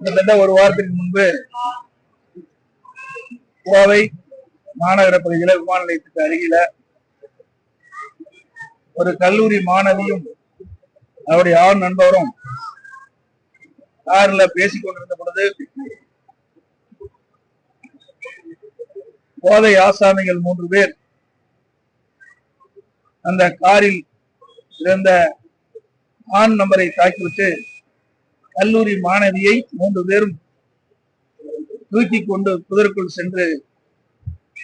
கிட்டத்தட்ட ஒரு வாரத்திற்கு முன்பு கோவை மாநகர பகுதியில விமான நிலையத்துக்கு அருகில ஒரு கல்லூரி மாணவியும் அவருடைய ஆண் நண்பரும் கார்ல பேசிக் கொண்டிருந்த பொழுது போதை ஆசாமிகள் மூன்று பேர் அந்த காரில் இருந்த ஆண் நம்பரை தாக்கிவிட்டு கல்லூரி மாணவியை மூன்று பேரும் தூக்கி கொண்டு புதற்குள் சென்று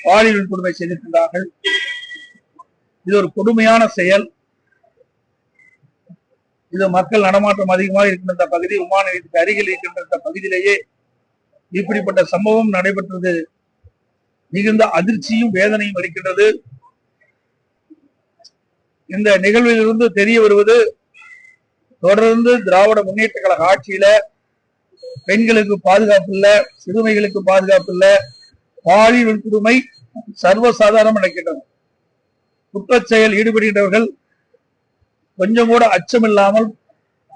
பாலியல் கொடுமை செய்திருக்கிறார்கள் இது ஒரு கொடுமையான செயல். இது மக்கள் நடமாட்டம் அதிகமாக இருக்கின்ற பகுதி விமான நிலையத்துக்கு அருகில் இருக்கின்ற பகுதியிலேயே இப்படிப்பட்ட சம்பவம் நடைபெற்றது. மிகுந்த அதிர்ச்சியும் வேதனையும் இருக்கின்றது இந்த நிகழ்விலிருந்து தெரிய வருவது தொடர்ந்து திராவிட முன்னேற்ற கழக ஆட்சியில பெண்களுக்கு பாதுகாப்பு இல்ல சிறுமைகளுக்கு பாதுகாப்பு இல்ல பாலியல் கொடுமை சர்வசாதாரணம் நடக்கின்றன குற்றச்செயல் ஈடுபடுகின்றவர்கள் கொஞ்சம் கூட அச்சம் இல்லாமல்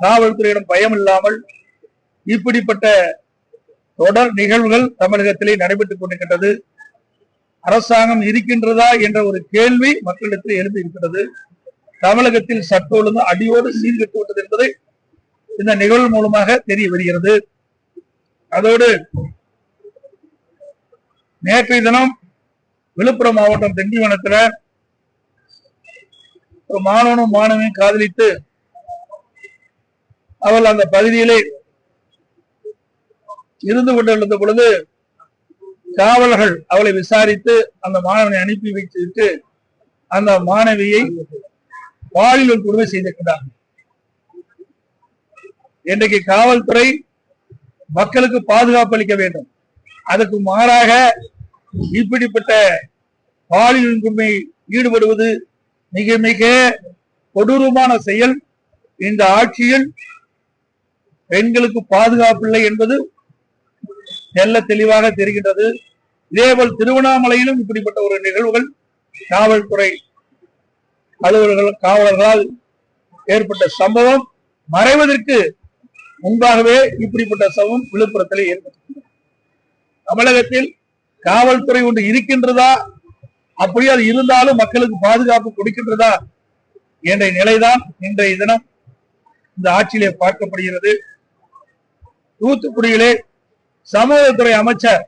காவல்துறையிடம் பயம் இல்லாமல் இப்படிப்பட்ட தொடர் நிகழ்வுகள் தமிழகத்திலே நடைபெற்றுக் கொண்டிருக்கின்றது. அரசாங்கம் இருக்கின்றதா என்ற ஒரு கேள்வி மக்களிடத்தில் எழுந்து இருக்கிறது. தமிழகத்தில் சட்ட ஒழுங்கு அடியோடு சீர்கட்டு விட்டது என்பதை இந்த நிகழ்வு மூலமாக தெரிய வருகிறது. அதோடு நேற்றைய தினம் விழுப்புரம் மாவட்டம் திண்டிவனத்துல ஒரு மாணவனும் மாணவியும் காதலித்து அவள் அந்த பகுதியிலே இருந்து கொண்டிருந்த பொழுது காவலர்கள் அவளை விசாரித்து அந்த மாணவனை அனுப்பி வைத்துவிட்டு அந்த மாணவியை பாலியல் கொடுமை செய்திருக்கிறார்கள் இன்றைக்கு காவல்துறை மக்களுக்கு பாதுகாப்பு அளிக்க வேண்டும். அதற்கு மாறாக இப்படிப்பட்ட பாலியல் கொடுமை ஈடுபடுவது மிக மிக கொடூரமான செயல். இந்த ஆட்சியில் பெண்களுக்கு பாதுகாப்பு இல்லை என்பது தெல்ல தெளிவாக தெரிகின்றது. இதேபோல் திருவண்ணாமலையிலும் இப்படிப்பட்ட ஒரு நிகழ்வுகள் காவல்துறை அலுவலர்கள் காவலர்களால் ஏற்பட்ட சம்பவம் மறைவதற்கு முன்பாகவே இப்படிப்பட்ட சம்பவம் விழுப்புரத்திலே ஏற்பட்டது தமிழகத்தில் காவல்துறை ஒன்று இருக்கின்றதா? அப்படி அது இருந்தாலும் மக்களுக்கு பாதுகாப்பு கொடுக்கின்றதா என்ற நிலைதான் இன்றைய தினம் இந்த ஆட்சியிலே பார்க்கப்படுகிறது. தூத்துக்குடியிலே சமூகத்துறை அமைச்சர்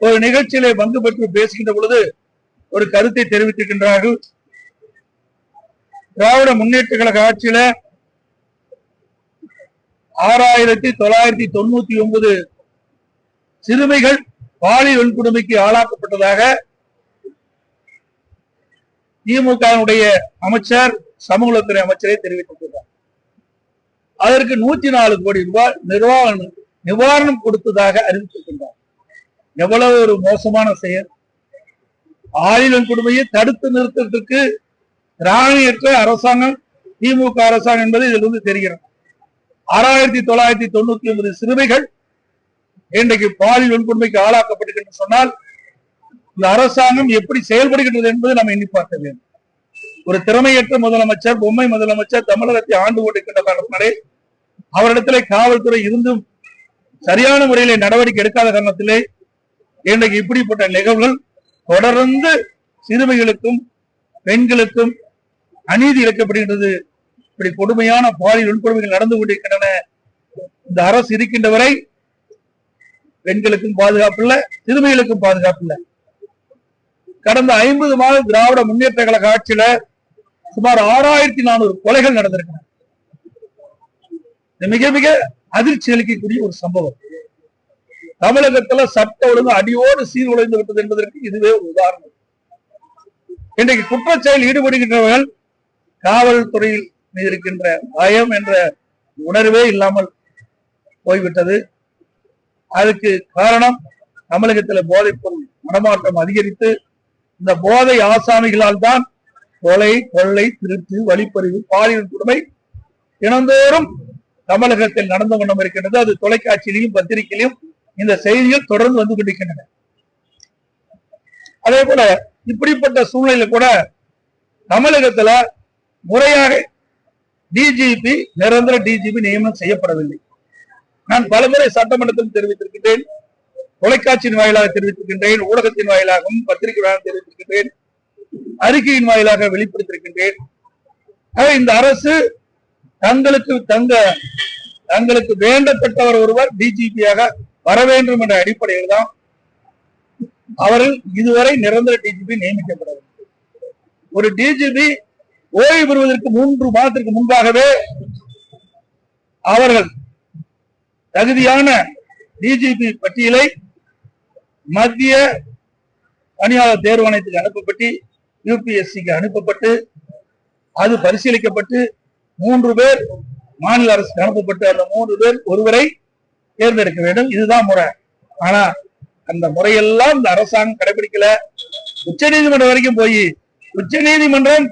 ஒரு நிகழ்ச்சியிலே பங்கு பெற்று பேசுகின்ற பொழுது ஒரு கருத்தை தெரிவித்திருக்கின்றார்கள். திராவிட முன்னேற்ற கழக ஆட்சியில ஆறாயிரத்தி தொள்ளாயிரத்தி தொண்ணூத்தி ஒன்பது சிறுமிகள் பாலியல் வன்கொடுமைக்கு ஆளாக்கப்பட்டதாக திமுகவினுடைய அமைச்சர் சமூகத்துறை அமைச்சரை தெரிவித்திருக்கிறார். அதற்கு நூத்தி நாலு கோடி ரூபாய் நிர்வாகம் நிவாரணம் கொடுத்ததாக அறிவித்திருக்கின்றார் எவ்வளவு ஒரு மோசமான செயல். பாலியல் வன்கொடுமையை தடுத்து நிறுத்தத்திற்கு ராணியற்ற அரசாங்கம் திமுக அரசாங்கம் என்பது இதிலிருந்து தெரிகிறது. ஆறாயிரத்தி தொள்ளாயிரத்தி தொண்ணூத்தி ஒன்பது சிறுமிகள் இன்றைக்கு பாலியல் வன்கொடுமைக்கு ஆளாக்கப்படுகின்ற சொன்னால் இந்த அரசாங்கம் எப்படி செயல்படுகின்றது என்பதை நாம் எண்ணி பார்க்க வேண்டும். ஒரு திறமையற்ற முதலமைச்சர் பொம்மை முதலமைச்சர் தமிழகத்தை ஆண்டு கொண்டிருக்கின்ற காரணத்தினாலே அவரிடத்திலே காவல்துறை இருந்தும் சரியான முறையிலே நடவடிக்கை எடுக்காத காரணத்திலே இன்றைக்கு இப்படிப்பட்ட நிகழ்வுகள் தொடர்ந்து சிறுமிகளுக்கும் பெண்களுக்கும் அநீதி இழைக்கப்படுகின்றது. இப்படி கொடுமையான பாலியல் வன்கொடுமைகள் நடந்து கொண்டிருக்கின்றன. இந்த அரசு இருக்கின்ற வரை பெண்களுக்கும் பாதுகாப்பு இல்லை சிறுமிகளுக்கும் பாதுகாப்பு இல்லை. கடந்த ஐம்பது மாத திராவிட முன்னேற்ற கழக ஆட்சியில சுமார் ஆறாயிரத்தி நானூறு கொலைகள் நடந்திருக்கின்றன. மிக மிக அதிர்ச்சி அளிக்கக்கூடிய ஒரு சம்பவம். தமிழகத்துல சட்ட ஒழுங்கு அடியோடு சீர்குலைந்து விட்டது என்பதற்கு இதுவே ஒரு உதாரணம். இன்றைக்கு குற்றச்செயல் ஈடுபடுகின்றவர்கள் காவல்துறையில் மீது இருக்கின்ற பயம் என்ற உணர்வே இல்லாமல் போய்விட்டது. அதுக்கு காரணம் தமிழகத்துல போதைப்பொருள் நடமாட்டம் அதிகரித்து இந்த போதை ஆசாமிகளால் தான் கொலை கொள்ளை திருட்டு வழிப்பறிவு பாலியல் கொடுமை தினந்தோறும் தமிழகத்தில் நடந்து கொண்டும் இருக்கின்றது அது தொலைக்காட்சியிலையும் பத்திரிகையிலும் இந்த செய்திகள் தொடர்ந்து வந்து கொண்டிருக்கின்றன. அதே போல இப்படிப்பட்ட சூழ்நிலையில கூட தமிழகத்துல முறையாக டிஜிபி நிரந்தர டிஜிபி நியமனம் செய்யப்படவில்லை. நான் பலமுறை சட்டமன்றத்தில் தெரிவித்திருக்கின்றேன் தொலைக்காட்சியின் வாயிலாக தெரிவித்திருக்கின்றேன் ஊடகத்தின் வாயிலாகவும் பத்திரிகை வாயிலாக தெரிவித்திருக்கின்றேன் அறிக்கையின் வாயிலாக வெளிப்படுத்தியிருக்கின்றேன். இந்த அரசு தங்களுக்கு தங்க தங்களுக்கு வேண்டப்பட்டவர் ஒருவர் டிஜிபியாக வர வேண்டும் என்ற அடிப்படையில் தான் அவர்கள் இதுவரை நிரந்தர டிஜிபி நியமிக்கப்படவில்லை. ஒரு டிஜிபி ஓய்வு பெறுவதற்கு மூன்று மாதத்திற்கு முன்பாகவே அவர்கள் தகுதியான டிஜிபி பட்டியலை மத்திய பணியாளர் தேர்வாணையத்துக்கு அனுப்பப்பட்டு யூபிஎஸ்சிக்கு அனுப்பப்பட்டு அது பரிசீலிக்கப்பட்டு மூன்று பேர் மாநில அரசுக்கு அனுப்பப்பட்டு அந்த மூன்று பேர் ஒருவரை தேர்ந்தெடுக்க வேண்டும். இதுதான் முறை. ஆனா அந்த முறையெல்லாம் இந்த அரசாங்கம் கடைபிடிக்கல. உச்ச நீதிமன்றம் வரைக்கும் போய் உச்ச நீதிமன்றம்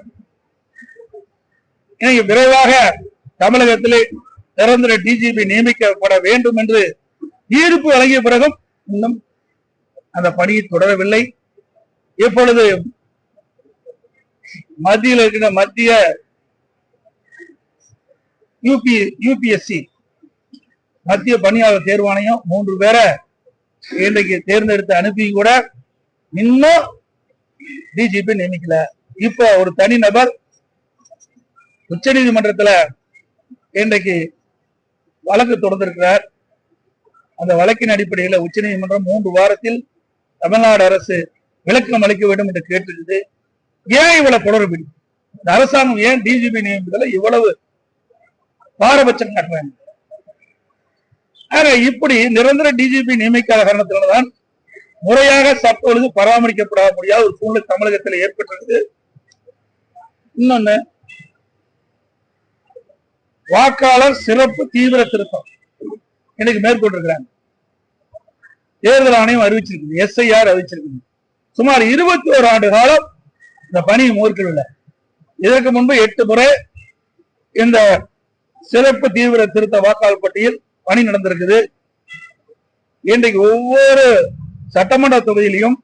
இன்னைக்கு விரைவாக தமிழகத்திலே நிரந்தர டிஜிபி நியமிக்கப்பட வேண்டும் என்று தீர்ப்பு வழங்கிய பிறகும் இன்னும் அந்த பணியை தொடரவில்லை. இப்பொழுது மத்தியில் இருக்கிற மத்திய யூபி யூபிஎஸ்சி மத்திய பணியாளர் தேர்வாணையம் மூன்று பேரை இன்றைக்கு தேர்ந்தெடுத்து அனுப்பி கூட இன்னும் டிஜிபி நியமிக்கல. இப்ப ஒரு தனிநபர் உச்ச நீதிமன்றத்துல இன்றைக்கு வழக்கு தொடர்ந்திருக்கிறார். அந்த வழக்கின் அடிப்படையில உச்ச நீதிமன்றம் மூன்று வாரத்தில் தமிழ்நாடு அரசு விளக்கம் அளிக்க வேண்டும் என்று கேட்டிருக்குது. ஏன் இவ்வளவு குளறுபடி இந்த அரசாங்கம் ஏன் டிஜிபி நியமிப்பதில் இவ்வளவு பாரபட்சம் காட்டுறாங்க. ஆக இப்படி நிரந்தர டிஜிபி நியமிக்காத காரணத்தினால்தான் முறையாக சட்ட ஒழுங்கு பராமரிக்கப்பட முடியாத ஒரு சூழ்நிலை தமிழகத்தில் ஏற்பட்டிருக்கு இன்னொன்னு வாக்காளர் சிறப்பு தீவிர திருத்தம். இன்னைக்கு மேற்கொண்டிருக்கிறாங்க. தேர்தல் ஆணையம் அறிவிச்சிருக்கு எஸ்ஐஆர் அறிவிச்சிருக்கு சுமார் இருபத்தி ஓரு ஆண்டு காலம் இந்த பணி மூர்க்கவில்லை. இதற்கு முன்பு எட்டு முறை இந்த சிறப்பு தீவிர திருத்த வாக்காளர் பட்டியல் பணி நடந்திருக்குது. இன்றைக்கு ஒவ்வொரு சட்டமன்ற தொகுதியிலையும்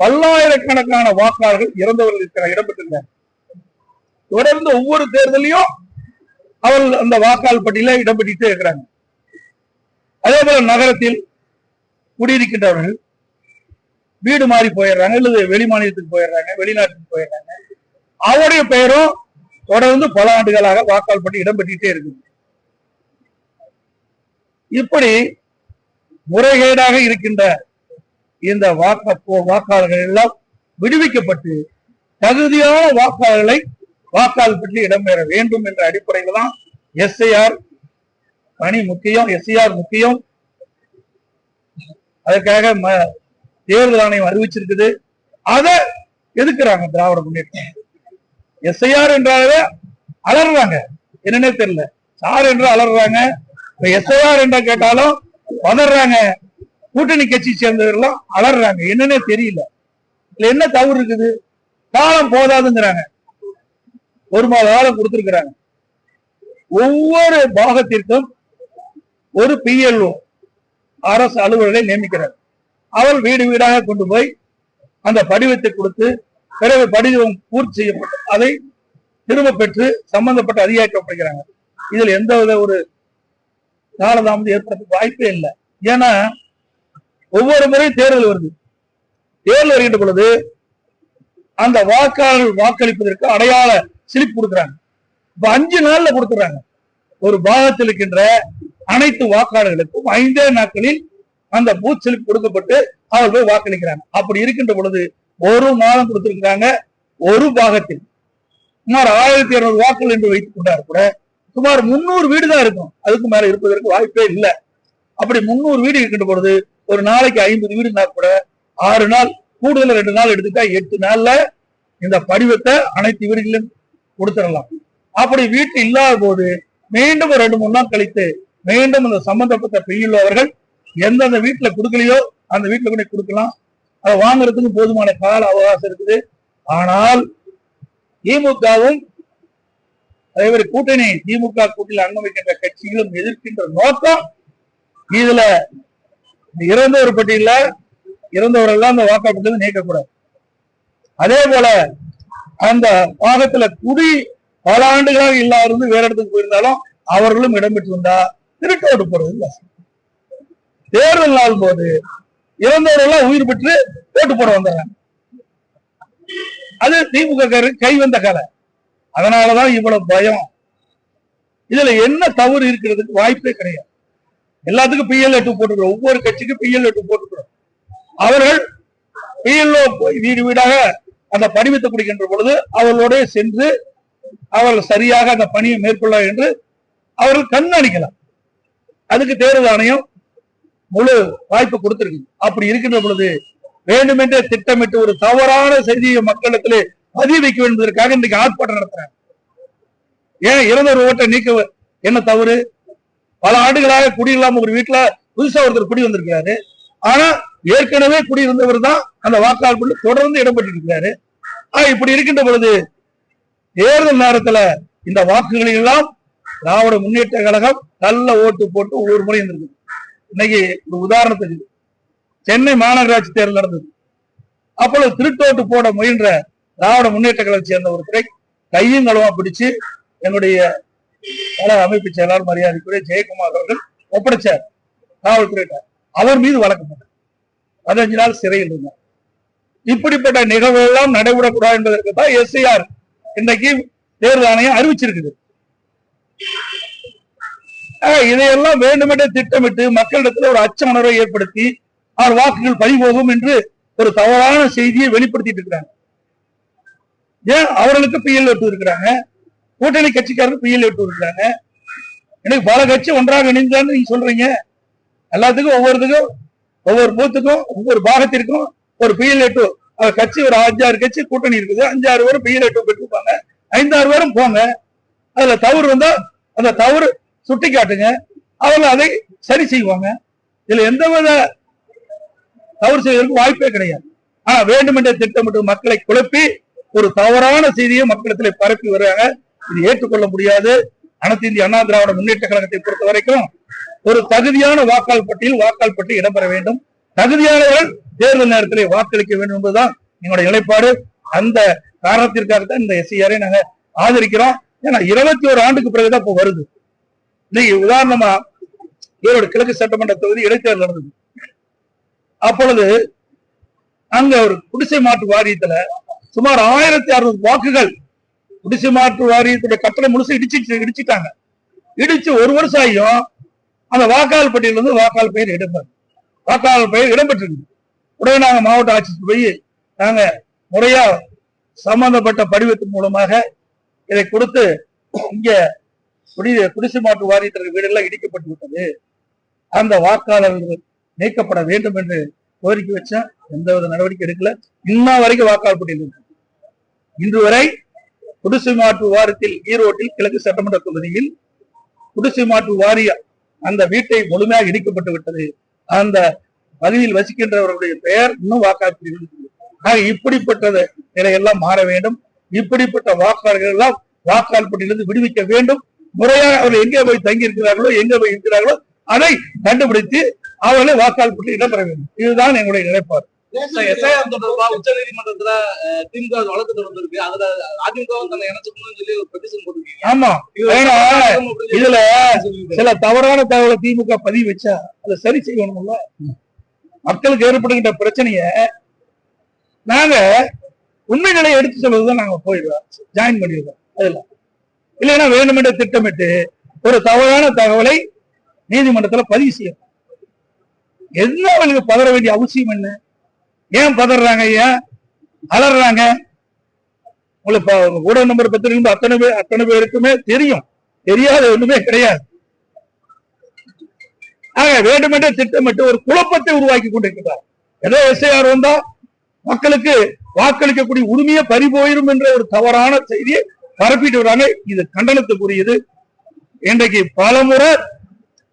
பல்லாயிரக்கணக்கான வாக்காளர்கள் இறந்தவர்கள் இருக்கிற இடம்பெற்றிருந்தார் தொடர்ந்து ஒவ்வொரு தேர்தலையும் அவர்கள் அந்த வாக்காளர் பட்டியல இடம்பெற்றிட்டே இருக்கிறாங்க. அதே போல நகரத்தில் குடியிருக்கின்றவர்கள் வீடு மாறி போயிடுறாங்க அல்லது வெளி மாநிலத்துக்கு போயிடுறாங்க வெளிநாட்டுக்கு போயிடுறாங்க. அவருடைய பெயரும் தொடர்ந்து பல ஆண்டுகளாக வாக்காளர் பட்டி இடம்பெற்றிட்டே இருக்குது. இப்படி முறைகேடாக இருக்கின்ற இந்த வாக்க வாக்காளர்கள் எல்லாம் விடுவிக்கப்பட்டு தகுதியான வாக்காளர்களை வாக்காளர் பற்றி இடம்பெற வேண்டும் என்ற அடிப்படையில் தான் எஸ்ஐஆர் பணி முக்கியம் எஸ்ஐஆர் முக்கியம். அதற்காக ம- தேர்தல் ஆணையம் அறிவிச்சிருக்குது. அதை எதுக்குறாங்க திராவிட முன்னேற்றம்? எஸ்ஐஆர் என்றாலே அலறாங்க என்னன்னே தெரியல. சார் என்று அலறாங்க இப்ப எஸ்ஐஆர் என்ற கேட்டாலும் வளர்றாங்க கூட்டணி கட்சி சேர்ந்தவர்களும் அலறாங்க என்னன்னே தெரியல. இதுல என்ன தவறு இருக்குது? காலம் போதாதுங்கிறாங்க. ஒரு மாத காலம் கொடுத்திருக்கிறாங்க. ஒவ்வொரு பாகத்திற்கும் ஒரு பிஎல்ஓ அரசு அலுவலரை நியமிக்கிறார். அவர் வீடு வீடாக கொண்டு போய் அந்த படிவத்தை கொடுத்து பிறகு படிவம் பூர்த்தி செய்யப்பட்டு அதை திரும்ப பெற்று சம்பந்தப்பட்ட அதிகாரிக்கப்படுகிறாங்க இதில் எந்த வித ஒரு காலதாமதம் ஏற்படுறதுக்கு வாய்ப்பே இல்லை. ஏன்னா ஒவ்வொரு முறையும் தேர்தல் வருது. தேர்தல் வருகின்ற பொழுது அந்த வாக்காளர்கள் வாக்களிப்பதற்கு அடையாள சிலிப் கொடுக்குறாங்க. இப்ப அஞ்சு நாள்ல கொடுத்துறாங்க. ஒரு பாகத்தில் இருக்கின்ற அனைத்து வாக்காளர்களுக்கும் ஐந்தே நாட்களில் அந்த பூத் ஸ்லிப் கொடுக்கப்பட்டு அவர் போய் வாக்களிக்கிறாங்க. அப்படி இருக்கின்ற பொழுது ஒரு மாதம் கொடுத்திருக்கிறாங்க ஒரு பாகத்தில். சுமார் ஆயிரத்தி இருநூறு வாக்குகள் என்று வைத்துக் கொண்டார் கூட சுமார் முன்னூறு வீடு தான் இருக்கும். அதுக்கு மேல இருப்பதற்கு வாய்ப்பே இல்லை. அப்படி முன்னூறு வீடு இருக்கின்ற பொழுது ஒரு நாளைக்கு ஐம்பது வீடுனா கூட ஆறு நாள் கூடுதல் ரெண்டு நாள் எடுத்துட்டா எட்டு நாள்ல இந்த படிவத்தை அனைத்து வீடுகளிலும் கொடுத்துடலாம். அப்படி வீட்டு இல்லாத போது மீண்டும் ரெண்டு மூணு நாள் கழித்து மீண்டும் அந்த சம்பந்தப்பட்ட பெய்யுள்ள அவர்கள் எந்தெந்த வீட்டுல கொடுக்கலையோ அந்த வீட்டுல கூட கொடுக்கலாம். அதை வாங்குறதுக்கு போதுமான கால அவகாசம் இருக்குது. ஆனால் திமுகவும் அதே கூட்டணி திமுக கூட்டணியில் அங்கம் கட்சிகளும் எதிர்க்கின்ற நோக்கம் இதுல. இறந்தவர் பட்டியல இறந்தவர்கள் தான் அந்த வாக்காளர்கள் நீக்கக்கூடாது. அதே போல அந்த பாகத்துல குடி பல ஆண்டுகளாக இல்லாத இருந்து வேற இடத்துக்கு போயிருந்தாலும் அவர்களும் இடம்பெற்று வந்தா திருட்டோடு போறது இல்ல. தேர்தல் நாள் போது இறந்தவரெல்லாம் உயிர் பெற்று ஓட்டு போட வந்துடுறாங்க அது திமுக கை வந்த கலை. அதனாலதான் இவ்வளவு பயம். இதுல என்ன தவறு இருக்கிறதுக்கு வாய்ப்பே கிடையாது. எல்லாத்துக்கும் பிஎல் எட்டு போட்டுக்கிறோம். ஒவ்வொரு கட்சிக்கும் பிஎல் எட்டு போட்டுக்கிறோம். அவர்கள் பிஎல்ஓ வீடு வீடாக அந்த படிவத்தை குடிக்கின்ற பொழுது அவர்களோட சென்று அவர்கள் சரியாக அந்த பணியை மேற்கொள்ள என்று அவர்கள் கண்காணிக்கலாம். அதுக்கு தேர்தல் ஆணையம் முழு வாய்ப்பு கொடுத்திருக்கு அப்படி இருக்கின்ற பொழுது வேண்டுமென்றே திட்டமிட்டு ஒரு தவறான செய்தியை மக்களிடத்திலே பதிய வைக்க வேண்டும் இன்னைக்கு இன்றைக்கு ஆர்ப்பாட்டம் நடத்துறாங்க. ஏன் இறந்தவர் ஓட்டை நீக்க என்ன தவறு? பல ஆண்டுகளாக குடியில்லாம ஒரு வீட்டுல புதுசா ஒருத்தர் குடி வந்திருக்காரு ஆனா ஏற்கனவே குடியிருந்தவர் தான் அந்த வாக்காளர் தொடர்ந்து இடம்பெற்று இருக்கிறாரு ஆஹ் இப்படி இருக்கின்ற பொழுது தேர்தல் நேரத்துல இந்த வாக்குகளை எல்லாம் திராவிட முன்னேற்ற கழகம் நல்ல ஓட்டு போட்டு ஒவ்வொரு முறை இருந்திருக்கு. இன்னைக்கு ஒரு உதாரணத்துக்கு சென்னை மாநகராட்சி தேர்தல் நடந்தது. அப்பொழுது திருட்டோட்டு போட முயன்ற திராவிட முன்னேற்ற கழகத்தை சேர்ந்த ஒருத்தரை கையும் களவா பிடிச்சு என்னுடைய கழக அமைப்பு செயலாளர் மரியாதைக்குரிய ஜெயக்குமார் அவர்கள் ஒப்படைச்சார். காவல்துறையிட்ட அவர் மீது வழக்கு போட்டார். பதினஞ்சு நாள் சிறையில் இருந்தார் இப்படிப்பட்ட நிகழ்வு எல்லாம் நடைபெறக்கூடாது என்பதற்கு தான் எஸ்ஐஆர் இன்றைக்கு தேர்தல் ஆணையம் அறிவிச்சிருக்குது. ஆஹ் இதையெல்லாம் வேண்டுமென்றே திட்டமிட்டு மக்களிடத்தில் ஒரு அச்ச உணர்வை ஏற்படுத்தி அவர் வாக்குகள் பறிபோகும் என்று ஒரு தவறான செய்தியை வெளிப்படுத்திட்டு இருக்கிறாங்க. ஏன்? அவர்களுக்கு பிஎல் எட்டு இருக்கிறாங்க. கூட்டணி கட்சிக்காரருக்கு பிஎல் எட்டு இருக்கிறாங்க. எனக்கு பல கட்சி ஒன்றாக இணைந்தான்னு நீங்க சொல்றீங்க. எல்லாத்துக்கும் ஒவ்வொருத்துக்கும் ஒவ்வொரு பூத்துக்கும் ஒவ்வொரு பாகத்திற்கும் ஒரு பிஎல்ஏ கட்சி ஒரு அஞ்சாறு கட்சி கூட்டணி இருக்குது. அஞ்சாறு பேரும் பிஎல் டூ பெற்றிருப்பாங்க ஐந்தாறு பேரும் போங்க. அதுல தவறு வந்தா அந்த தவறு சுட்டி காட்டுங்க அவங்க அதை சரி செய்வாங்க. இதுல எந்த வித தவறு செய்வதற்கு வாய்ப்பே கிடையாது. ஆனா வேண்டுமென்றே திட்டமிட்டு மக்களை குழப்பி ஒரு தவறான செய்தியை மக்களிடத்தில் பரப்பி வருவாங்க. இது ஏற்றுக்கொள்ள முடியாது. அனைத்து இந்திய அண்ணா திராவிட முன்னேற்ற கழகத்தை பொறுத்த வரைக்கும் ஒரு தகுதியான வாக்காளர் பட்டியல் வாக்காளர் பட்டியல் இடம்பெற வேண்டும். தகுதியானவர்கள் தேர்தல் நேரத்திலே வாக்களிக்க வேண்டும் என்பதுதான் எங்களுடைய நிலைப்பாடு. அந்த காரணத்திற்காக தான் இந்த எஸ்ஐஆரை நாங்க ஆதரிக்கிறோம். ஏன்னா இருபத்தி ஒரு ஆண்டுக்கு பிறகுதான் இப்போ வருது. இன்னைக்கு உதாரணமா ஈரோடு கிழக்கு சட்டமன்ற தொகுதி இடைத்தேர்தல் நடந்தது. அப்பொழுது அங்க ஒரு குடிசை மாற்று வாரியத்துல சுமார் ஆயிரத்தி அறுநூறு வாக்குகள் குடிசை மாற்று வாரியத்துடைய கட்டணம் முழுசு இடிச்சு இடிச்சுட்டாங்க. இடிச்சு ஒரு வருஷம் ஆகியும் அந்த வாக்காளர் பட்டியல இருந்து வாக்காளர் பெயர் இடம்பெறும். வாக்காளர் பெயர் இடம்பெற்றிருக்கு. உடனே நாங்க மாவட்ட ஆட்சிக்கு போய் நாங்கள் முறையா சம்பந்தப்பட்ட படிவத்தின் மூலமாக இதை கொடுத்து இங்கே குடி குடிசை மாற்று வாரியத்திற்கு வீடெல்லாம் இடிக்கப்பட்டு விட்டது. அந்த வாக்காளர்கள் நீக்கப்பட வேண்டும் என்று கோரிக்கை வச்சா எந்தவித நடவடிக்கை எடுக்கல. இன்ன வரைக்கும் வாக்காளர் பட்டியல் இருக்கு. இன்று வரை குடிசை மாற்று வாரத்தில் ஈரோட்டில் கிழக்கு சட்டமன்ற தொகுதியில் குடிசை மாற்று வாரியம் அந்த வீட்டை முழுமையாக இடிக்கப்பட்டு விட்டது. அந்த பகுதியில் வசிக்கின்றவர்களுடைய பெயர் இன்னும் வாக்காளர் ஆக இப்படிப்பட்ட நிலையெல்லாம் மாற வேண்டும். இப்படிப்பட்ட வாக்காளர்கள் எல்லாம் வாக்காளர் பட்டியலிருந்து விடுவிக்க வேண்டும். முறையாக அவர்கள் எங்கே போய் தங்கி இருக்கிறார்களோ எங்கே போய் இருக்கிறார்களோ அதை கண்டுபிடித்து அவர்களை வாக்காளர் பட்டியல் இடம்பெற வேண்டும். இதுதான் எங்களுடைய நிலைப்பாடு. எஸ்ஐஆர் தொடர்பா உச்ச நீதிமன்றத்துல திமுக வழக்கு தொடர்ந்திருக்கு. அதுல அதிமுகவும் தன்னை இணைச்சுக்கணும்னு சொல்லி ஒரு பெட்டிஷன் போட்டிருக்கீங்க. ஆமா. இதுல. சில தவறான தகவலை திமுக பதிவு வச்சா அதை சரி செய்யணும்ல? மக்களுக்கு ஏற்படுகின்ற பிரச்சனைய நாங்க உண்மை நிலையை எடுத்து சொல்றதுதான் நாங்க போயிடுவோம் ஜாயின் பண்ணிடுவோம் அதுல. இல்லைன்னா வேண்டுமென்றே திட்டமிட்டு ஒரு தவறான தகவலை நீதிமன்றத்துல பதிவு செய்யும் என்ன அவங்களுக்கு பதற வேண்டிய அவசியம் என்ன? ஏன் பதறாங்க ஏன் அலறாங்க? உங்களுக்கு ஊடக நம்பர் பத்திரிக்கை அத்தனை பேர் அத்தனை பேருக்குமே தெரியும். தெரியாத ஒண்ணுமே கிடையாது. ஆக வேண்டுமென்றே திட்டமிட்டு ஒரு குழப்பத்தை உருவாக்கி கொண்டிருக்கிறார். ஏதோ எஸ்ஐஆர் வந்தா மக்களுக்கு வாக்களிக்கக்கூடிய உரிமையை பறிபோயிரும் என்ற ஒரு தவறான செய்தியை பரப்பிட்டு வராங்க. இது கண்டனத்துக்குரியது. இன்றைக்கு பல முறை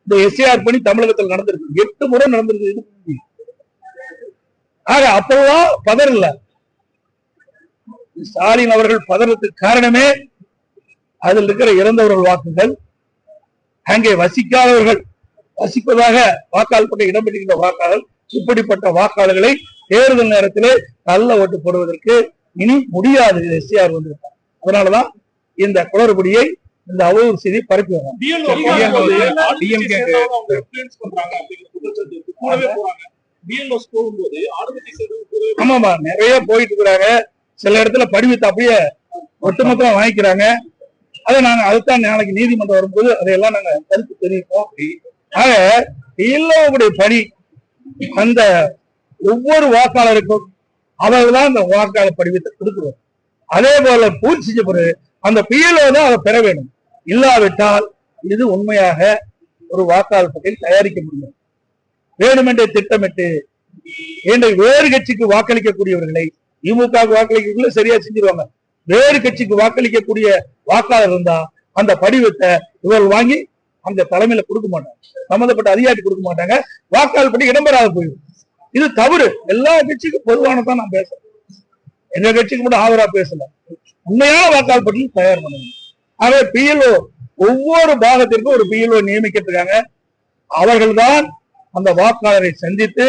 இந்த எஸ்ஐஆர் பணி தமிழகத்தில் நடந்திருக்கு. எட்டு முறை நடந்திருக்கு ஆக அப்பெல்லாம் பதறல ஸ்டாலின் அவர்கள் பதறதுக்கு காரணமே அதில் இருக்கிற இறந்தவர்கள் வாக்குகள். அங்கே வசிக்காதவர்கள் வசிப்பதாக வாக்காளர் பட்ட இடம்பெற்றிருக்கிற வாக்காளர் இப்படிப்பட்ட வாக்காளர்களை தேர்தல் நேரத்திலே நல்ல ஓட்டு போடுவதற்கு இனி முடியாது. எஸ்ஆர் வந்திருக்கார். அதனாலதான் இந்த குளறுபடியை இந்த அவதூறு செய்தி பரப்பி வராங்க BLO போகும்போது DMK ஆமாமா நிறைய போயிட்டு இருக்கிறாங்க. சில இடத்துல படிவத்தை அப்படியே ஒட்டுமொத்தமா வாங்கிக்கிறாங்க. அதை நாங்க அதுதான் நாளைக்கு நீதிமன்றம் வரும்போது அதையெல்லாம் நாங்க கருத்து தெரிவிப்போம். ஆக இல்லவுடைய பணி அந்த ஒவ்வொரு வாக்காளருக்கும் அவர்கள் தான் அந்த வாக்காளர் படிவத்தை கொடுக்குறோம் அதே போல பூர்த்தி செஞ்ச பிறகு அந்த பிஎல்ஓ தான் அதை பெற வேண்டும் இல்லாவிட்டால் இது உண்மையாக ஒரு வாக்காளர் பட்டியல் தயாரிக்க முடியும் வேணுமென்றே திட்டமிட்டு இன்றைக்கு வேறு கட்சிக்கு வாக்களிக்கக்கூடியவர்களை திமுக வாக்களிக்கக்குள்ள சரியா செஞ்சிருவாங்க. வேறு கட்சிக்கு வாக்களிக்கக்கூடிய வாக்காளர் இருந்தா அந்த படிவத்தை இவர்கள் வாங்கி அந்த தலைமையில கொடுக்க மாட்டாங்க. சம்பந்தப்பட்ட அதிகாரி கொடுக்க மாட்டாங்க. வாக்காளர் படி இடம்பெறாத போயிடும். இது தவறு. எல்லா கட்சிக்கும் பொதுவானதான் நான் பேசுறேன். எங்க கட்சிக்கு மட்டும் ஆதரவா பேசல. உண்மையான வாக்காளர் பட்டியல் தயார் பண்ணணும். ஆகவே பிஎல்ஓ ஒவ்வொரு பாகத்திற்கும் ஒரு பிஎல்ஓ நியமிக்கிட்டு அவர்கள்தான் அந்த வாக்காளரை சந்தித்து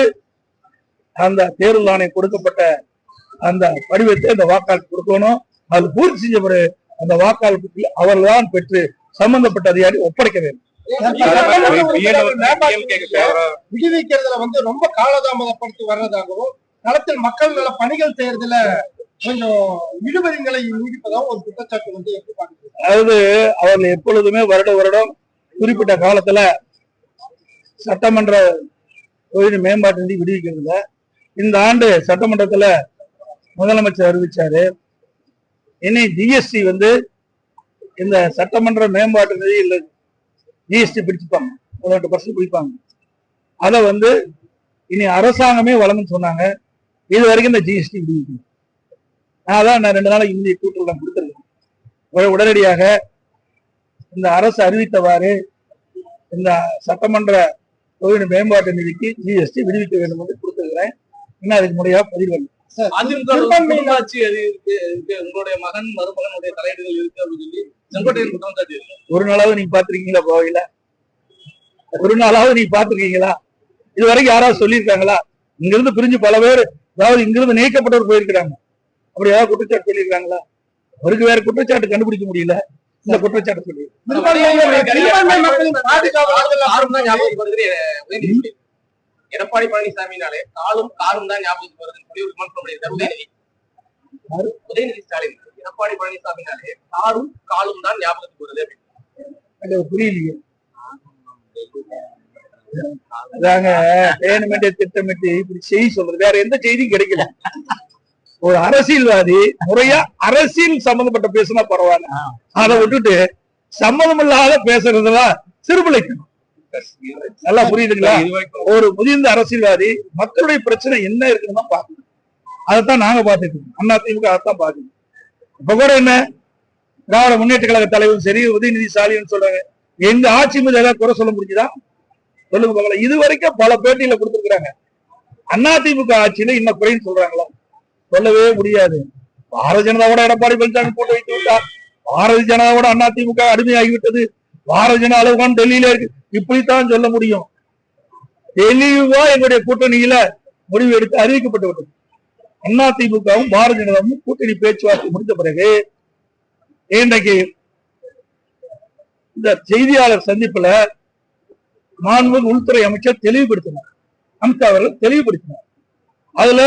அந்த தேர்தல் ஆணையம் கொடுக்கப்பட்ட அந்த படிவத்தை அந்த வாக்காளர் கொடுக்கணும். அது பூர்த்தி செஞ்ச பிறகு அந்த வாக்காளர் அவர்கள்தான் பெற்று சம்பந்தப்பட்ட அதிகாரி ஒப்படைக்க வேண்டும். விடுவிக்கிறதுல வந்து ரொம்ப காலதாமதப்படுத்தி வர்றதாகவும் களத்தில் மக்கள் நல பணிகள் செய்யறதுல கொஞ்சம் இழுபறிகளை நீடிப்பதாகவும் ஒரு குற்றச்சாட்டு வந்து எப்படி அதாவது அவர்கள் எப்பொழுதுமே வருட வருடம் குறிப்பிட்ட காலத்துல சட்டமன்ற தொழில் மேம்பாட்டு நிதி விடுவிக்கிறதுல இந்த ஆண்டு சட்டமன்றத்தில் முதலமைச்சர் அறிவிச்சாரு. இனி ஜிஎஸ்டி வந்து இந்த சட்டமன்ற மேம்பாட்டு நிதி இல்லை ஜிஎஸ்டி பிடிச்சுப்பாங்க. பதினெட்டு பர்சன்ட் பிடிப்பாங்க. அதை வந்து இனி அரசாங்கமே வழங்குன்னு சொன்னாங்க. இது வரைக்கும் இந்த ஜிஎஸ்டி விடுவிக்கணும் அதான் நான் ரெண்டு நாளைக்கு இந்திய நான் கொடுத்துருக்கேன். உடனடியாக இந்த அரசு அறிவித்தவாறு இந்த சட்டமன்ற தொகுதி மேம்பாட்டு நிதிக்கு ஜிஎஸ்டி விடுவிக்க வேண்டும் என்று கொடுத்திருக்கிறேன். இன்னும் அதுக்கு முறையா பதிவு இல்லை. அதிமுக ல ஒரு குடும்பாட்சி அது இருக்கு இருக்கு. உங்களுடைய மகன் மருமகனுடைய தலையீடுகள் இருக்கு அப்படின்னு சொல்லி செங்கோட்டையன் குற்றம் சாட்டி ஒரு நாளாவது நீங்க பாத்திருக்கீங்களா கோவையில? ஒரு நாளாவது நீங்க பாத்திருக்கீங்களா இது வரைக்கும் யாராவது சொல்லியிருக்காங்களா? இங்க இருந்து பிரிஞ்சு பல பேர் அதாவது இங்க இருந்து நீக்கப்பட்டவர் போயிருக்கிறாங்க. அப்படி ஏதாவது குற்றச்சாட்டு சொல்லியிருக்காங்களா? அவருக்கு வேற குற்றச்சாட்டு கண்டுபிடிக்க முடியல. இந்த குற்றச்சாட்டு சொல்லி. எடப்பாடி பழனிசாமினாலே காலும் காரும் தான் ஞாபகத்துக்கு வருதுன்னு சொல்லி ஒரு விமர்சனம் பண்ணியிருக்காரு உதயநிதி? உதயநிதி ஸ்டாலின். எடப்பாடி பழனிசாமினாலே காரும் காலும் தான் ஞாபகத்துக்கு வருது அப்படின்னு. புரியலையே. அதாங்க திட்டமிட்டு இப்படி செய்தி சொல்றது. வேற எந்த செய்தியும் கிடைக்கல. ஒரு அரசியல்வாதி முறையா அரசியல் சம்பந்தப்பட்ட பேசினா பரவாயில்ல. அதை விட்டுட்டு சம்மதம் இல்லாத பேசுறதெல்லாம் சிறுபிழைக்கணும் நல்லா புரியுதுங்களா? ஒரு முதிர்ந்த அரசியல்வாதி மக்களுடைய பிரச்சனை என்ன இருக்குன்னு தான் பாக்கணும் அதைத்தான் நாங்க பார்த்துட்டு இருக்கோம். அண்ணா திமுக அதைத்தான் பார்க்கணும். இப்ப கூட என்ன? திராவிட முன்னேற்ற கழக தலைவரும் சரி உதயநிதி ஸ்டாலின் சொல்றாங்க. எங்க ஆட்சி மீது ஏதாவது குறை சொல்ல முடிஞ்சுதா? சொல்லுங்க இது வரைக்கும் பல பேட்டியில கொடுத்துருக்காங்க அதிமுக ஆட்சியில இன்னும் குறைன்னு சொல்றாங்களா? சொல்லவே முடியாது. பாரதிய ஜனதாவோட எடப்பாடி பழனிசாமி போட்டு வைத்து விட்டார் பாரதிய ஜனதாவோட அதிமுக அடிமையாகிவிட்டது. பாரதிய ஜனதா அளவுக்கு டெல்லியில இருக்கு. இப்படித்தான் சொல்ல முடியும். தெளிவா எங்களுடைய கூட்டணியில முடிவு எடுத்து அறிவிக்கப்பட்டு விட்டது. அதிமுகவும் பாரதிய ஜனதாவும் கூட்டணி பேச்சுவார்த்தை முடிந்த பிறகு இன்றைக்கு இந்த செய்தியாளர் சந்திப்புல மாண்பு உள்துறை அமைச்சர் தெளிவுபடுத்தினார். அமித்ஷா அவர்கள் தெளிவுபடுத்தினார். அதுல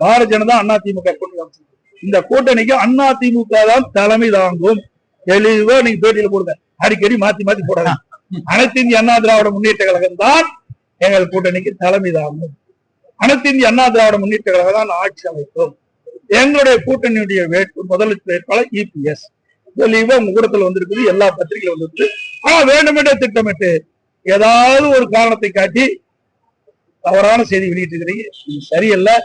பாரதிய ஜனதா அண்ணா திமுக கூட்டணி அமைச்சர். இந்த கூட்டணிக்கு அண்ணா திமுக தான் தலைமை தாங்கும். தெளிவா நீங்க பேட்டியில போடுங்க. அடிக்கடி மாத்தி மாத்தி போடலாம் அனைத்து இந்திய அண்ணா திராவிட முன்னேற்ற கழகம் தான் எங்கள் கூட்டணிக்கு தலைமை தாங்கும். அனைத்து இந்திய அண்ணா திராவிட முன்னேற்ற கழகம் தான் ஆட்சி அமைக்கும். எங்களுடைய கூட்டணியுடைய வேட்பு முதலமைச்சர் வேட்பாளர் இபிஎஸ். தெளிவா உங்க கூடத்துல வந்திருக்குது எல்லா பத்திரிகையில வந்திருக்கு ஆனா வேண்டுமென்றே திட்டமிட்டு ஏதாவது ஒரு காரணத்தை காட்டி தவறான செய்தி வெளியிட்டு இருக்கிறீங்க சரியில்லை.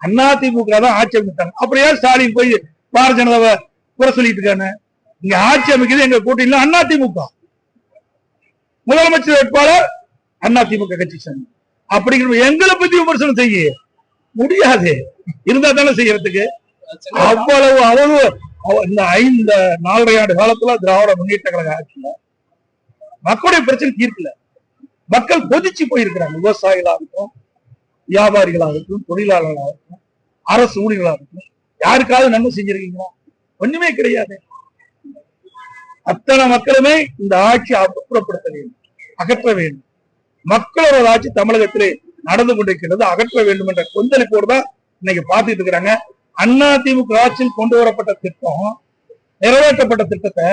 அதிமுக தான் ஆட்சி அமைத்தாங்க அப்படியே ஸ்டாலின் போய் பாரதிய ஜனதாவை குறை சொல்லிட்டு இருக்காங்க இங்க ஆட்சி அமைக்கிறது எங்க கூட்டணியில அதிமுக முதலமைச்சர் வேட்பாளர் அதிமுக கட்சி சேர்ந்து. அப்படிங்கிற எங்களை பத்தி விமர்சனம் செய்ய. முடியாது. இருந்தா தானே செய்யறதுக்கு. அவ்வளவு அவ்வளவு இந்த ஐந்து நாலரை ஆண்டு காலத்துல திராவிட முன்னேற்ற கழக ஆட்சியில மக்களுடைய பிரச்சனை தீர்க்கல. மக்கள் கொதிச்சு போயிருக்கிறாங்க. விவசாயிகளாகட்டும் வியாபாரிகளாகட்டும் தொழிலாளர்களாகட்டும் அரசு ஊழியர்களாகட்டும் யாருக்காவது நன்மை செஞ்சிருக்கீங்களா? ஒண்ணுமே கிடையாது. அத்தனை மக்களுமே இந்த ஆட்சி அப்புறப்படுத்த வேண்டும் அகற்ற வேண்டும். மக்களோட ஆட்சி தமிழகத்திலே நடந்து கொண்டிருக்கிறது அகற்ற வேண்டும் என்ற கொந்தளிப்போடு தான் இன்னைக்கு பார்த்துட்டு இருக்கிறாங்க. அண்ணா திமுக ஆட்சியில் கொண்டு வரப்பட்ட திட்டம் நிறைவேற்றப்பட்ட திட்டத்தை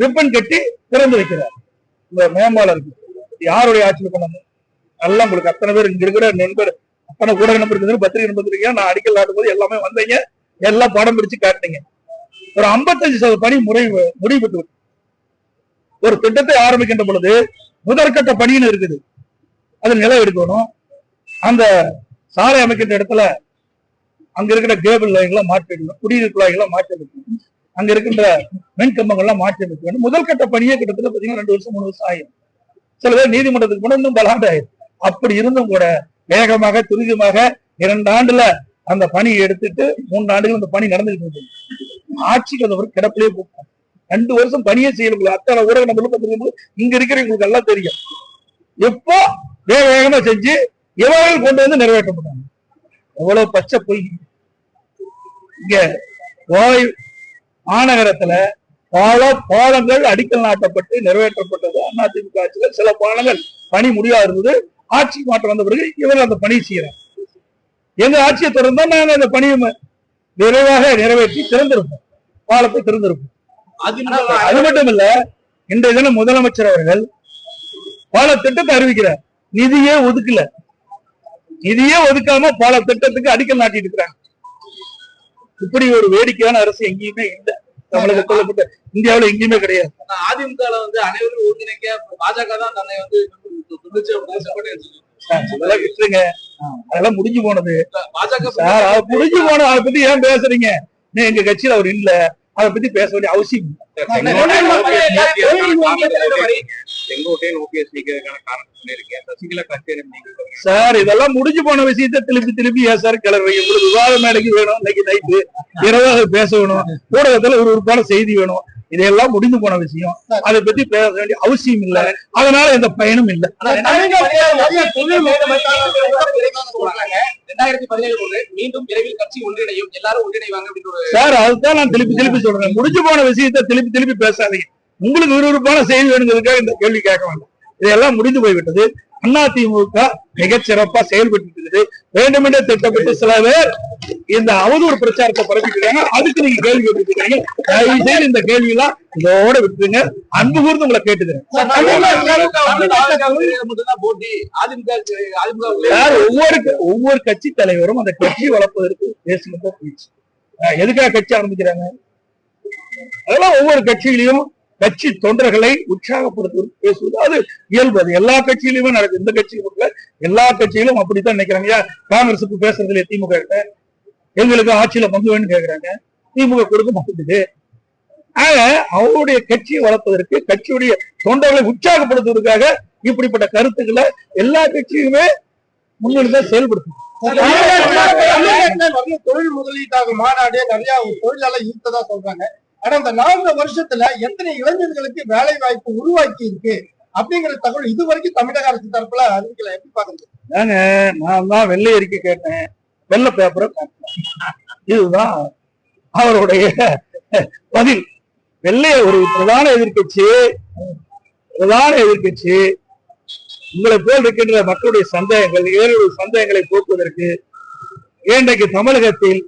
ரிப்பன் கட்டி திறந்து வைக்கிறார். இந்த மேம்பாலருக்கு யாருடைய ஆட்சியில் கொண்டாந்து நல்லா உங்களுக்கு அத்தனை பேர் இங்க இருக்கிற நண்பர் அத்தனை கூட நம்பர் இருக்குது பத்திரிகை நம்பர் இருக்கீங்க நான் அடிக்கல் ஆடும் போது எல்லாமே வந்தீங்க. எல்லாம் படம் பிடிச்சு காட்டினீங்க. ஒரு 55% சதவீத பணி முறை முடிவு பெற்று ஒரு திட்டத்தை ஆரம்பிக்கின்ற பொழுது முதற்கட்ட பணின்னு இருக்குது. அது நிலம் எடுக்கணும். அந்த சாலை அமைக்கின்ற இடத்துல அங்க இருக்கிற கேபிள் லைன்லாம் மாற்றி எடுக்கணும் குடியிருப்பு குழாய்கள்லாம் மாற்றி எடுக்கணும் அங்க இருக்கின்ற மின் கம்பங்கள்லாம் மாற்றி அமைக்க வேண்டும் முதல் கட்ட பணியே கிட்டத்தட்ட பாத்தீங்கன்னா ரெண்டு வருஷம் மூணு வருஷம் ஆகும் சில பேர் நீதிமன்றத்துக்கு போன இன்னும் பலாண்டு ஆண்டு அப்படி இருந்தும் கூட வேகமாக துரிதமாக இரண்டு ஆண்டுல அந்த பணி எடுத்துட்டு மூன்று ஆண்டுகள் அந்த பணி நடந்துகிட்டு இருந்தது. ஆட்சிக்கு வந்தவர் கிடப்பிலே போட்டாங்க ரெண்டு வருஷம் பணியே செய்யல அத்தனை ஊடக நம்மளும் போது இங்க இருக்கிறவங்களுக்கு எல்லாம் தெரியும். எப்போ வேக வேகமா செஞ்சு எவ்வளவு கொண்டு வந்து நிறைவேற்றப்பட்டாங்க? எவ்வளவு பச்சை பொய். இங்க கோவை மாநகரத்துல பல பாலங்கள் அடிக்கல் நாட்டப்பட்டு நிறைவேற்றப்பட்டது. அதிமுக ஆட்சியில சில பாலங்கள். பணி முடியா இருந்தது ஆட்சி மாற்றம் வந்த பிறகு இவர்கள் அந்த பணி செய்யறாங்க. எங்க ஆட்சியை தொடர்ந்தா நாங்க அந்த பணியை விரைவாக நிறைவேற்றி திறந்திருப்போம். பாலத்தை திறந்திருப்போம். அது மட்டும் இல்ல இன்றைய தினம் முதலமைச்சர் அவர்கள் பல திட்டத்தை அறிவிக்கிறார். நிதியே ஒதுக்கல. நிதியே ஒதுக்காம பல திட்டத்துக்கு அடிக்கல் நாட்டிட்டு இருக்கிறாங்க. இப்படி ஒரு வேடிக்கையான அரசு எங்கேயுமே இல்லை. தமிழகத்துல இந்தியாவுல எங்கேயுமே கிடையாது. அதிமுக வந்து அனைவரும் ஒருங்கிணைக்க பாஜக தான் தன்னை வந்து அதெல்லாம் விட்டுருங்க அதெல்லாம் முடிஞ்சு போனது பாஜக முடிஞ்சு போனது அதை பத்தி ஏன் பேசுறீங்க நீ எங்க கட்சியில அவர் இல்ல அதை பத்தி பேச வேண்டிய அவசியம். செங்கோட்டையன் ஓபிஎஸ் நீக்கிறதுக்கான காரணம் சொல்லியிருக்கேன் சசிகலா கட்சியை நீங்க சார் இதெல்லாம் முடிஞ்சு போன விஷயத்த திருப்பி திருப்பி ஏன் சார் கிளறீங்க உங்களுக்கு விவாத மேடைக்கு வேணும் இன்னைக்கு நைட்டு இரவாக பேச வேணும். ஊடகத்துல ஒரு உறுப்பான செய்தி வேணும். இதெல்லாம் முடிந்து போன விஷயம். அதை பத்தி பேச வேண்டிய அவசியம் இல்ல. அதனால எந்த பயனும் இல்ல. ரெண்டாயிரத்தி பதினேழு போது மீண்டும் விரைவில் கட்சி ஒன்றிணையும் எல்லாரும் ஒன்றிணைவாங்க அப்படின்னு ஒரு சார் அதுதான் நான் திருப்பி திருப்பி சொல்றேன். முடிஞ்சு போன விஷயத்த திருப்பி திருப்பி பேசாதீங்க. உங்களுக்கு விறுவிறுப்பான செய்தி வேணுங்கிறதுக்காக இந்த கேள்வி கேட்க வேண்டாம் இதெல்லாம் முடிந்து போய்விட்டது. அதிமுக மிகச் சிறப்பா செயல்பட்டு இருக்குது வேண்டுமென்றே திட்டமிட்டு சில பேர் இந்த அவதூறு பிரச்சாரத்தை பரப்பிட்டு இருக்காங்க அதுக்கு நீங்க கேள்வி கேட்டுட்டு இருக்காங்க தயவு செய்து இந்த கேள்வி எல்லாம் இதோட விட்டுருங்க. அன்பு கூர்ந்து உங்களை கேட்டுக்கிறேன். ஒவ்வொரு ஒவ்வொரு கட்சி தலைவரும் அந்த கட்சி வளர்ப்பதற்கு பேசுகிறத பேச்சு எதுக்காக கட்சி ஆரம்பிக்கிறாங்க? அதெல்லாம் ஒவ்வொரு கட்சியிலையும் கட்சி தொண்டர்களை உற்சாகப்படுத்துவது பேசுவது அது இயல்பு அது எல்லா கட்சியிலுமே நடக்குது இந்த கட்சியிலும் மட்டும் எல்லா கட்சியிலும் அப்படித்தான் நினைக்கிறாங்க ஏன் காங்கிரஸுக்கு பேசுறதுல திமுக கிட்ட எங்களுக்கு ஆட்சியில பங்கு வேணும்னு கேக்குறாங்க திமுக கொடுக்க மாட்டேங்குது ஆக அவருடைய கட்சியை வளர்ப்பதற்கு கட்சியுடைய தொண்டர்களை உற்சாகப்படுத்துவதற்காக இப்படிப்பட்ட கருத்துக்களை எல்லா கட்சியுமே முன்னெடுத்து செயல்படுத்தும் நிறைய தொழில் முதலீட்டாக மாநாடு நிறைய தொழிலாளர் ஈர்த்ததா சொல்றாங்க ஆனா இந்த நான்கு வருஷத்துல எத்தனை இளைஞர்களுக்கு வேலை வாய்ப்பு உருவாக்கி இருக்கு அப்படிங்கிற தகவல் இது வரைக்கும் தமிழக அரசு தரப்புல அறிவிக்கல. எப்படி பாக்குறது நான் தான் வெள்ளை அறிக்கை கேட்டேன். வெள்ளை பேப்பரை இதுதான் அவருடைய பதில். வெள்ளை ஒரு பிரதான எதிர்க்கட்சி பிரதான எதிர்க்கட்சி. உங்களை போல் இருக்கின்ற மக்களுடைய சந்தேகங்கள் ஏழு சந்தேகங்களை போக்குவதற்கு இன்றைக்கு தமிழகத்தில்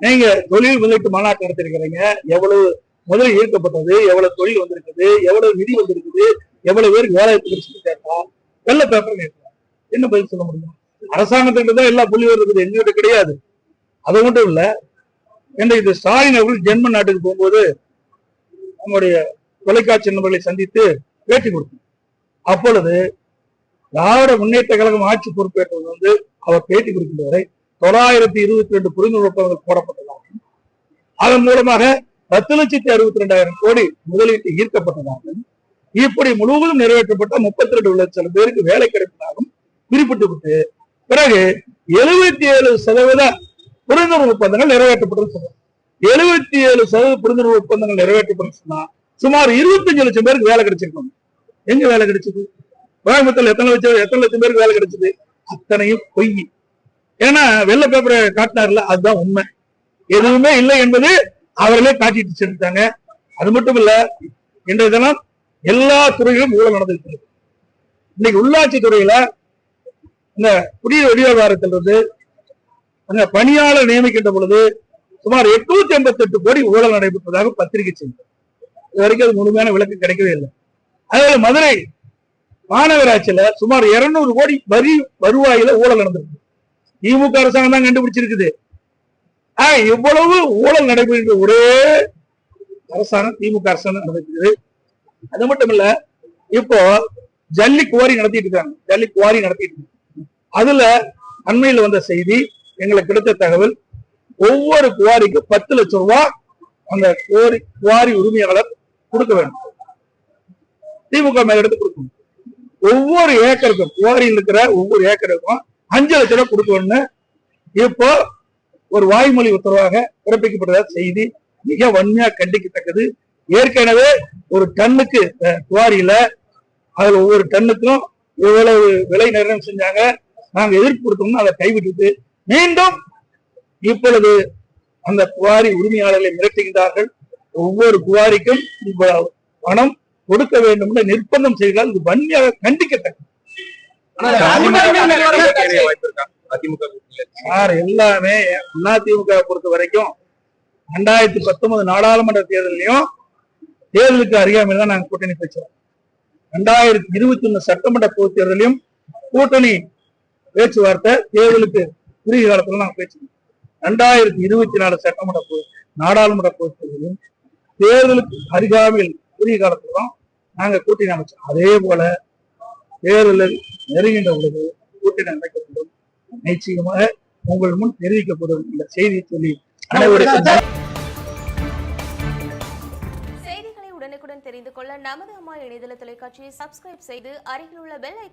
நீங்க தொழில் முதலீட்டு மாநாட்டு நடத்திருக்கிறீங்க. எவ்வளவு முதல் ஈர்க்கப்பட்டது எவ்வளவு தொழில் வந்திருக்குது எவ்வளவு நிதி வந்திருக்குது எவ்வளவு பேருக்கு வேலை கிடைச்சிட்டு கேட்டா வெள்ள பேப்பர் கேட்கலாம் என்ன பதில் சொல்ல முடியும்? அரசாங்கத்துக்கிட்ட தான் எல்லா புள்ளி இருக்குது. எங்ககிட்ட கிடையாது. அது மட்டும் இல்ல இன்றைக்கு இந்த ஸ்டாலின் அவர்கள் ஜென்மன் நாட்டுக்கு போகும்போது நம்முடைய தொலைக்காட்சி நண்பர்களை சந்தித்து பேட்டி கொடுத்தோம் அப்பொழுது திராவிட முன்னேற்ற கழகம் ஆட்சி பொறுப்பேற்றது வந்து அவர் பேட்டி கொடுக்கின்ற வரை தொள்ளாயிரத்தி இருபத்தி ரெண்டு புரிந்துணர்வு ஒப்பந்தங்கள் போடப்பட்டதாகவும் அதன் மூலமாக பத்து லட்சத்தி அறுபத்தி ரெண்டாயிரம் கோடி முதலீட்டு ஈர்க்கப்பட்டதாகவும் இப்படி முழுவதும் நிறைவேற்றப்பட்ட முப்பத்தி ரெண்டு லட்சம் பேருக்கு வேலை கிடைப்பதாகவும் குறிப்பிட்டு விட்டு பிறகு எழுபத்தி ஏழு சதவீத புரிந்துணர்வு ஒப்பந்தங்கள் நிறைவேற்றப்பட்டது சொன்னார் எழுபத்தி ஏழு சதவீத புரிந்துணர்வு ஒப்பந்தங்கள் நிறைவேற்றப்பட்டு சொன்னா சுமார் இருபத்தஞ்சு லட்சம் பேருக்கு வேலை கிடைச்சிருக்காங்க. எங்க வேலை கிடைச்சது? கோயம்புத்தூர்ல எத்தனை லட்சம் எத்தனை லட்சம் பேருக்கு வேலை கிடைச்சது? அத்தனையும் பொய். ஏன்னா வெள்ள பேப்பரை காட்டினார்ல அதுதான் உண்மை. எதுவுமே இல்லை என்பது அவர்களே காட்டிட்டு செஞ்சுட்டாங்க அது மட்டும் இல்ல இன்றைய தினம் எல்லா துறையிலும் ஊழல் நடந்திருக்கிறது. இன்னைக்கு உள்ளாட்சி துறையில இந்த குடிநீர் விநியோகத்திலிருந்து அந்த பணியாளர் நியமிக்கின்ற பொழுது சுமார் எட்நூத்தி எண்பத்தி எட்டு கோடி ஊழல் நடைபெற்றதாக பத்திரிகை செய்தி. இது வரைக்கும் அது முழுமையான விளக்கம் கிடைக்கவே இல்லை. அதே மதுரை மாநகராட்சியில சுமார் 200 கோடி வரி வருவாயில ஊழல் நடந்திருக்கு. திமுக அரசாங்கம் தான் கண்டுபிடிச்சிருக்குது. ஆஹ் இவ்வளவு ஊழல் நடைபெறுகின்ற ஒரே அரசாங்கம் திமுக அரசாங்கம் நடந்திருக்குது அது மட்டும் இல்ல இப்போ ஜல்லி குவாரி நடத்திட்டு இருக்காங்க. ஜல்லி குவாரி நடத்திட்டு இருக்காங்க அதுல அண்மையில் வந்த செய்தி எங்களுக்கு கிடைத்த தகவல் ஒவ்வொரு குவாரிக்கு பத்து லட்சம் ரூபாய் அந்த குவாரி குவாரி உரிமையாளர் கொடுக்க வேண்டும். திமுக மேல எடுத்து கொடுக்கணும். ஒவ்வொரு ஏக்கருக்கும் குவாரியில் இருக்கிற ஒவ்வொரு ஏக்கருக்கும் அஞ்சு லட்ச ரூபாய் கொடுக்கணும்னு இப்போ ஒரு வாய்மொழி உத்தரவாக பிறப்பிக்கப்பட்டதா செய்தி மிக வன்மையா கண்டிக்கத்தக்கது. ஏற்கனவே ஒரு டன்னுக்கு குவாரியில அதுல ஒவ்வொரு டன்னுக்கும் எவ்வளவு விலை நிர்ணயம் செஞ்சாங்க நாங்க எதிர்ப்புடுத்தோம்னா அதை கைவிட்டுட்டு மீண்டும் இப்பொழுது அந்த குவாரி உரிமையாளர்களை மிரட்டுகின்றார்கள். ஒவ்வொரு குவாரிக்கும் இவ்வளவு பணம் கொடுக்க வேண்டும் என்று நிர்பந்தம் செய்தால் இது வன்மையாக கண்டிக்கத்தக்கது வாய்ப்பு இருக்கா அதிமுக கூட்டணியில சார் எல்லாமே அதிமுக பொறுத்த வரைக்கும் ரெண்டாயிரத்தி பத்தொன்பது நாடாளுமன்ற தேர்தலையும் தேர்தலுக்கு அறியாமல் தான் நாங்க கூட்டணி பேசுறோம் ரெண்டாயிரத்தி இருபத்தி ஒண்ணு சட்டமன்ற பொதுத் தேர்தலையும் கூட்டணி பேச்சுவார்த்தை தேர்தலுக்கு குறுகிய காலத்துல நாங்க பேசுறோம் ரெண்டாயிரத்தி இருபத்தி நாலு சட்டமன்ற பொது நாடாளுமன்ற பொதுத் தேர்தலையும் தேர்தலுக்கு அருகாமையில் குறுகிய காலத்துல தான் நாங்க கூட்டணி அமைச்சோம். அதே போல தேர்தலில் நெருங்கின்ற பொழுது கூட்டணி அமைக்கப்படும். நிச்சயமாக உங்கள் முன் தெரிவிக்கப்படும் இந்த செய்தியை சொல்லி அனைவருக்கும் செய்திகளை உடனுக்குடன் தெரிந்து கொள்ள நமது அம்மா இணையதள தொலைக்காட்சியை சப்ஸ்கிரைப் செய்து அருகில் உள்ள பெல் ஐக்கானை